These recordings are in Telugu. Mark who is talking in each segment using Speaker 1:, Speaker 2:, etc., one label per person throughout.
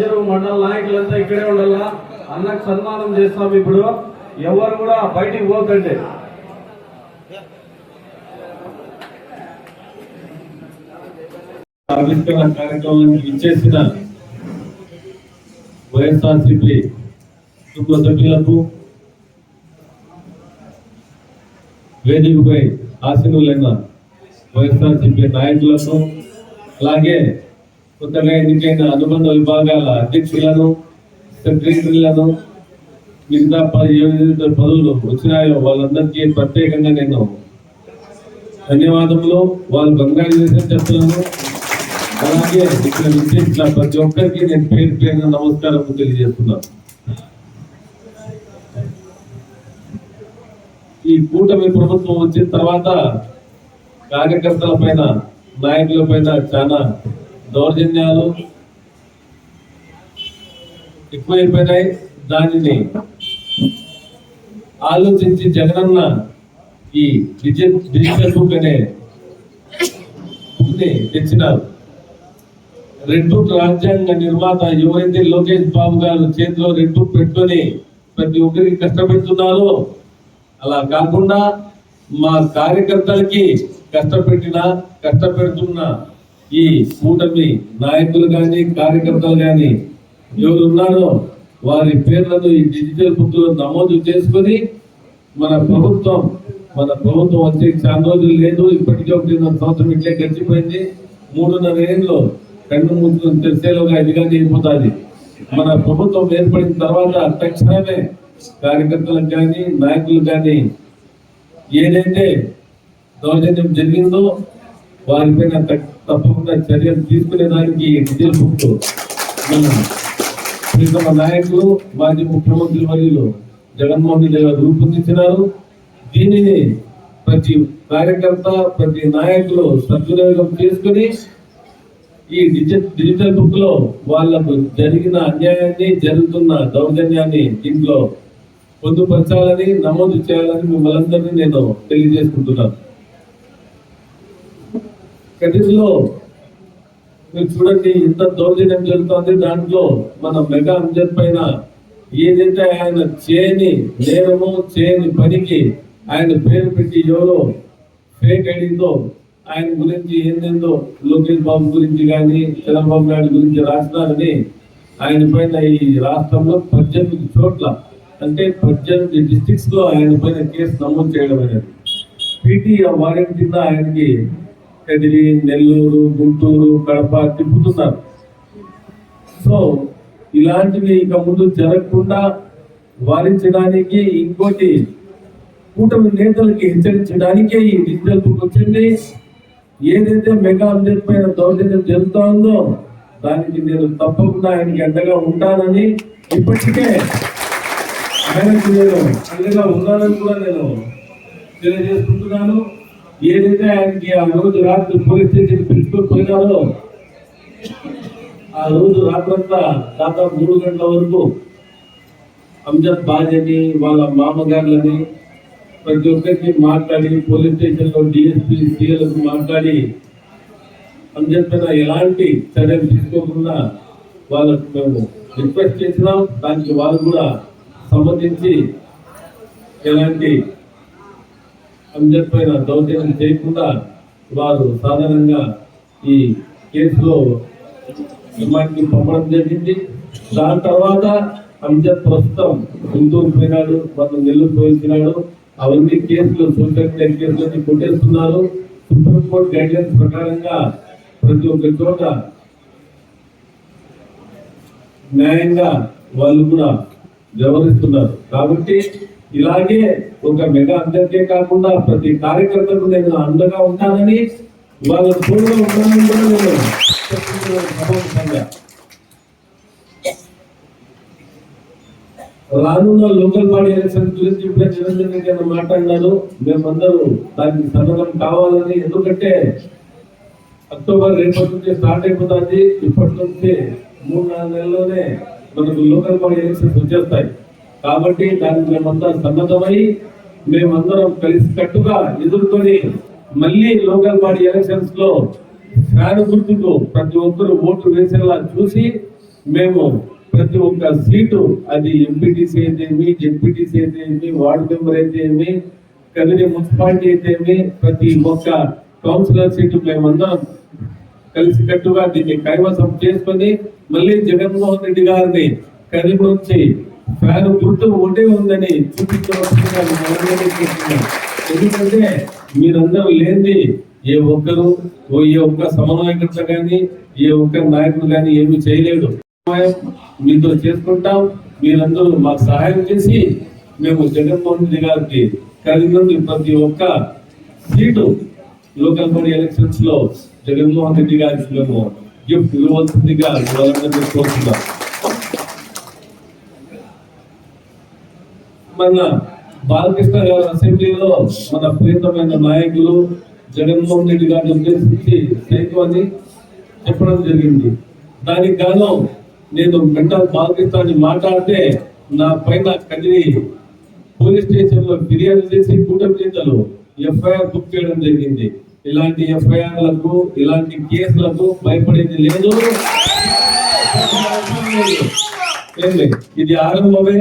Speaker 1: చేయటం
Speaker 2: మండల నాయకులంతా ఇక్కడే ఉండాలా? అన్నకు సన్మానం చేస్తాం ఇప్పుడు. ఎవరు కూడా బయటికి పోకండి. ఆవిష్కరణ కార్యక్రమానికి ఇచ్చేసిన వైఎస్ఆర్సీపీ కుటుంబ సభ్యులకు వేదికపై ఆశీనులైన వైఎస్ఆర్సీపీ నాయకులను అలాగే కొత్తగా ఎన్నికైన అనుబంధ విభాగాల అధ్యక్షులను సెక్రటరీలను మిగతా ఏదైతే పదవులు వచ్చినాయో వాళ్ళందరికీ ప్రత్యేకంగా నేను ధన్యవాదములు. వాళ్ళు కంగ్రాచులేషన్ చెప్తున్నాను అలాగే ఇక్కడ విచ్చేసిన ప్రతి ఒక్కరికి నేను పేరు పేరున నమస్కారం తెలియజేస్తున్నాను. ఈ కూటమి ప్రభుత్వం వచ్చిన తర్వాత కార్యకర్తల పైన నాయకుల పైన చాలా దౌర్జన్యాలు ఎక్కువైపోయినాయి. దానిని ఆలోచించి జగనన్న ఈ డిజిటల్ డిజిటల్ బుక్ అనే తెచ్చినారు. రెడ్ రాజ్యాంగ నిర్మాత ఎవరైతే లోకేష్ బాబు గారు చేతిలో రెడ్ పెట్టుకొని ప్రతి ఒక్కరికి కష్టపెడుతున్నారో. అలా కాకుండా మా కార్యకర్తలకి కష్టపెట్టిన కష్టపెడుతున్న ఈ కూటమి నాయకులు కానీ కార్యకర్తలు కానీ ఎవరు ఉన్నారో వారి పేర్లను ఈ డిజిటల్ బుక్లో నమోదు చేసుకొని మన ప్రభుత్వం మన ప్రభుత్వం వచ్చే చాలా రోజులు లేదు. ఇప్పటికే ఒకటిన్నర సంవత్సరం ఇట్లే గడిచిపోయింది. మూడున్నర ఏళ్ళు కన్ను మూసుకొని తెలిసేలోగా ఇదిగా అయిపోతుంది. మన ప్రభుత్వం ఏర్పడిన తర్వాత తక్షణమే కార్యకర్తలకు కానీ నాయకులు కానీ ఏదైతే దౌర్జన్యం జరిగిందో వారిపైన తప్పకుండా చర్యలు తీసుకునే దానికి డిజిటల్ నాయకులు మాజీ ముఖ్యమంత్రి వర్యులు జగన్మోహన్ రెడ్డి గారు రూపొందించినారు. దీనిని ప్రతి కార్యకర్త ప్రతి నాయకులు సద్వినియోగం చేసుకుని ఈ డిజిటల్ డిజిటల్ బుక్లో వాళ్ళకు జరిగిన అన్యాయాన్ని జరుగుతున్న దౌర్జన్యాన్ని దీంట్లో పొందుపరచాలని నమోదు చేయాలని మిమ్మల్ందరినీ నేను తెలియజేసుకుంటున్నాను. కటిలో మీరు చూడండి ఇంత దౌర్జన్యం జరుగుతోంది. దాంట్లో మన మెగా అంజన్ పైన ఏదైతే ఆయన చేయని నేరము చేయని పనికి ఆయన పేరు పెట్టి ఎవరో ఫేక్ ఐడితో ఆయన గురించి ఏందేందో లోకేష్ బాబు గురించి కానీ చంద్రబాబు నాయుడు గురించి రాసినారని ఆయన పైన ఈ రాష్ట్రంలో పద్దెనిమిది చోట్ల అంటే పద్దెనిమిది డిస్టిక్స్లో ఆయన పైన కేసు నమోదు చేయడం అనేది. పీటీ వారెంట్ కింద ఆయనకి కదిరి నెల్లూరు గుంటూరు కడప తిప్పుతున్నారు. సో ఇలాంటివి ఇక ముందు జరగకుండా వారించడానికి ఇంకోటి కూటమి నేతలకి హెచ్చరించడానికే ఈ డిజిటల్ బుక్ వచ్చింది. ఏదైతే మెగా అప్డేట్ పైన దౌర్జన్యం జరుగుతోందో దానికి నేను తప్పకుండా ఆయనకి అండగా ఉంటానని ఇప్పటికే ఆయనకు నేను అండగా ఉన్నానని కూడా నేను తెలియజేసుకుంటున్నాను. ఏదైతే ఆయనకి ఆ రోజు రాత్రి పోలీస్ స్టేషన్ పిలుచుకొని పోయినారో ఆ రోజు రాత్రంతా దాదాపు మూడు గంటల వరకు అంజద్ బాజని వాళ్ళ మామగారులని ప్రతి ఒక్కరికి మాట్లాడి పోలీస్ స్టేషన్లో డిఎస్పీ సీఎలకు మాట్లాడి అంజద్ పైన ఎలాంటి చర్యలు తీసుకోకుండా వాళ్ళకు మేము రిక్వెస్ట్ చేసినాం దానికి వాళ్ళు కూడా సంబంధించి ఎలాంటి అందరిపైన పైన దౌర్జన్యం చేయకుండా వారు సాధారణంగా ఈ కేసులో రిమాండ్కి పంపడం జరిగింది. దాని తర్వాత అంజద్ ప్రస్తుతం గుంటూరు పోయినాడు మనం నెల్లూరు పోయించినాడు అవన్నీ కేసులు సోషల్ మీడియా కేసులన్నీ కొట్టేస్తున్నారు. సుప్రీంకోర్టు గైడ్లైన్స్ ప్రకారంగా ప్రతి ఒక్క చోట న్యాయంగా వాళ్ళు కూడా వ్యవహరిస్తున్నారు. కాబట్టి ఇలాగే ఒక మెగా అందరికే కాకుండా ప్రతి కార్యకర్తకు నేను అండగా ఉంటానని వాళ్ళ తోడుగా ఉంటానని కూడా నేను చెప్తున్నాను సభాముఖంగా రానున్న లోకల్ బాడీ ఎలక్షన్ గురించి ఇప్పుడే నిరంజన్ రెడ్డి గారు మాట్లాడినారు. మేమందరూ దానికి సన్నద్ధం కావాలని. ఎందుకంటే అక్టోబర్ రేపటి నుంచి స్టార్ట్ అయిపోతుంది. ఇప్పటి నుంచి మూడు నాలుగు నెలల్లోనే మనకు లోకల్ బాడీ ఎలక్షన్స్ వచ్చేస్తాయి. కాబట్టి దానికి మేమంతా సన్నద్ధమై మేమందరం కలిసి కట్టుగా ఎదుర్కొని మళ్ళీ లోకల్ బాడీ ఎలక్షన్స్లో ఫ్యాన్ గుర్తుకు ప్రతి ఒక్కరు ఓట్లు వేసేలా చూసి మేము ప్రతి ఒక్క సీటు అది ఎంపీటీసీ అయితేమి జెడ్పీటీసీ అయితేమి వార్డు మెంబర్ అయితేమి కదిరి మున్సిపాలిటీ అయితేమి ప్రతి ఒక్క కౌన్సిలర్ సీటు మేమందరం కలిసి కట్టుగా దీన్ని కైవసం చేసుకొని మళ్ళీ జగన్మోహన్ రెడ్డి గారిని కదిరి నుంచి ఫ్యాన్ గుర్తు ఒకటే ఉందని చూపించవలసిందిగా ఎందుకంటే మీరందరూ లేని ఏ ఒక్కరు ఏ ఒక్క సమన్వయకర్త కానీ ఏ ఒక్క నాయకుడు కానీ ఏమి చేయలేడు మీతో చేసుకుంటాం. మీరందరూ మాకు సహాయం చేసి మేము జగన్మోహన్ రెడ్డి గారికి కలిగినందు ప్రతి ఒక్క సీటు లోకల్ బాడీ ఎలక్షన్స్లో జగన్మోహన్ రెడ్డి గారికి మేము గిఫ్ట్ ఇవ్వవలసిందిగా వాళ్ళందరినీ కోరుతున్నాం. మన బాలకృష్ణ గారి అసెంబ్లీలో మన ప్రియతమైన నాయకులు జగన్మోహన్ రెడ్డి గారిని ఉద్దేశించి సైతం అని చెప్పడం జరిగింది. దానికి గాను నేను మెంటల్ బాలకృష్ణని మాట్లాడితే నా పైన కదిరి పోలీస్ స్టేషన్లో ఫిర్యాదు చేసి కూటమి నేతలు ఎఫ్ఐఆర్ బుక్ చేయడం జరిగింది. ఇలాంటి ఎఫ్ఐఆర్లకు ఇలాంటి కేసులకు భయపడేది లేదు. ఇది ఆరంభమే.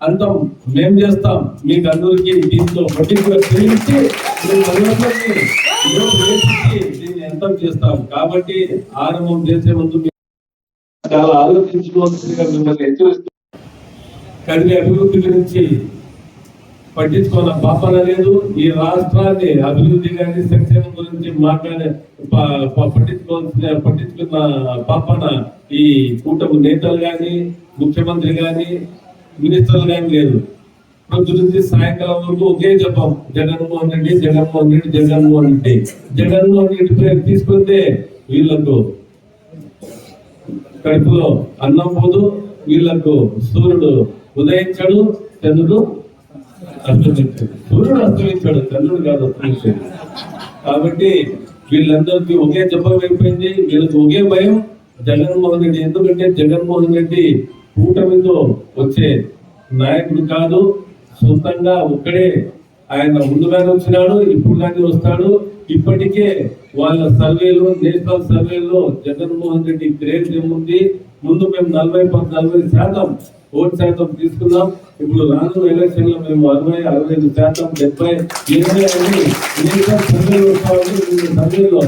Speaker 2: అంతం మేం చేస్తాం. మీకు అందరికి దీంతో పర్టికులర్ తెలిసి అందరికీ దీన్ని అంతం చేస్తాం. కాబట్టి ఆరంభం చేసే ముందు చాలా ఆలోచించుకోవాల్సిందిగా మిమ్మల్ని హెచ్చరిస్తూ. కడిగి అభివృద్ధి గురించి పట్టించుకున్న పాపన లేదు. ఈ రాష్ట్రాన్ని అభివృద్ధి కానీ సంక్షేమం గురించి మాట్లాడే పట్టించుకోవాల్సిన పట్టించుకున్న పాపన ఈ కూటమి నేతలు కానీ ముఖ్యమంత్రి కానీ మినిస్టర్లు కానీ లేదు రోజు నుంచి సాయంకాలం వరకు ఒకే చెప్పాం జగన్మోహన్ రెడ్డి జగన్మోహన్ రెడ్డి జగన్మోహన్ రెడ్డి. జగన్మోహన్ రెడ్డి పేరు తీసుకుంటే వీళ్ళకు కడుపులో అన్నం పోదు వీళ్ళకు సూర్యుడు ఉదయించాడు చంద్రుడు అస్తమించాడు. సూర్యుడు అస్తమించాడు చంద్రుడు కాదు అస్తమించాడు. కాబట్టి వీళ్ళందరికీ ఒకే జపం అయిపోయింది వీళ్ళకి ఒకే భయం. జగన్మోహన్ రెడ్డి ఎందుకంటే జగన్మోహన్ రెడ్డి కూటమితో వచ్చే నాయకుడు కాదు. సొంతంగా ఒక్కడే ఆయన ముందుగానే వచ్చినాడు ఇప్పుడు కానీ వస్తాడు. ఇప్పటికే వాళ్ళ సర్వేలో నేషనల్ సర్వేలో జగన్మోహన్ రెడ్డి క్రేజ్ ఏముంది? ముందు మేము నలభై నలభై శాతం ఓటు శాతం తీసుకున్నాం. ఇప్పుడు రానున్న ఎలక్షన్లో మేము అరవై అరవై ఐదు శాతం డెబ్బై ఇరవై అని నేషనల్ సర్వేలో సర్వేలో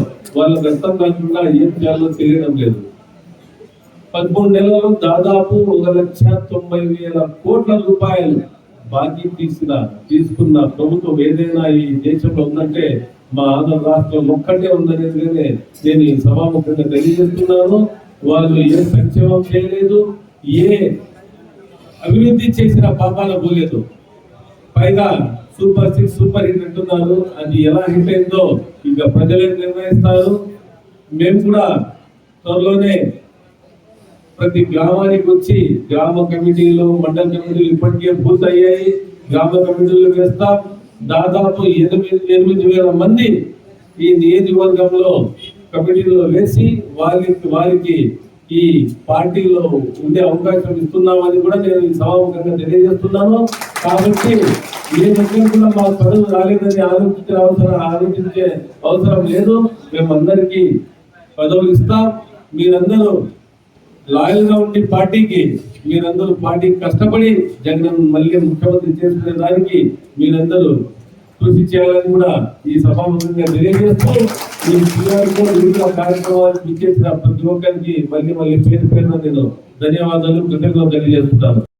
Speaker 2: కాకుండా ఏం చేయాలో తెలియడం లేదు. పదమూడు నెలలు దాదాపు ఒక లక్ష తొంభై వేల కోట్ల రూపాయలు బాకీ తీసిన తీసుకున్న ప్రభుత్వం ఏదైనా ఈ దేశంలో ఉందంటే మా ఆంధ్ర రాష్ట్రం ఒక్కటే ఉందనేది నేను ఈ సభాముఖంగా తెలియజేస్తున్నాను. వాళ్ళు ఏ సంక్షేమం చేయలేదు ఏ అభివృద్ధి చేసిన పాపాల పోలేదు. పైగా సూపర్ సిక్స్ సూపర్ హిట్ అంటున్నారు. అది ఎలా హిట్ అయిందో ఇక ప్రజలే నిర్ణయిస్తారు. మేము కూడా త్వరలోనే ప్రతి గ్రామానికి వచ్చి గ్రామ కమిటీలు మండల కమిటీలు ఇప్పటికే పూర్తయ్యాయి. గ్రామ కమిటీలు వేస్తాం. దాదాపు ఎనిమిది ఎనిమిది వేల మంది ఈ నియోజకవర్గంలో కమిటీలో వేసి వారికి వారికి ఈ పార్టీలో ఉండే అవకాశం ఇస్తున్నామని కూడా నేను ఈ సభాముఖంగా తెలియజేస్తున్నాను. కాబట్టి ఏ దగ్గర కూడా మా పనులు రాలేదని ఆలోచించే అవసరం ఆలోచించే అవసరం లేదు. మేమందరికీ పదవులు ఇస్తాం. మీరందరూ లాయల్గా ఉండి పార్టీకి మీరందరూ పార్టీకి కష్టపడి జగన్ మళ్ళీ ముఖ్యమంత్రి చేసుకునే దానికి మీరందరూ కృషి చేయాలని కూడా ఈ సభాముఖంగా తెలియజేస్తూ ఈ పిల్లలు వివిధ కార్యక్రమాలకు ఇచ్చేసిన ప్రతి ఒక్కరికి మళ్ళీ మళ్ళీ పేరు పేరున నేను ధన్యవాదాలు కృతజ్ఞతలు తెలియజేస్తున్నాను.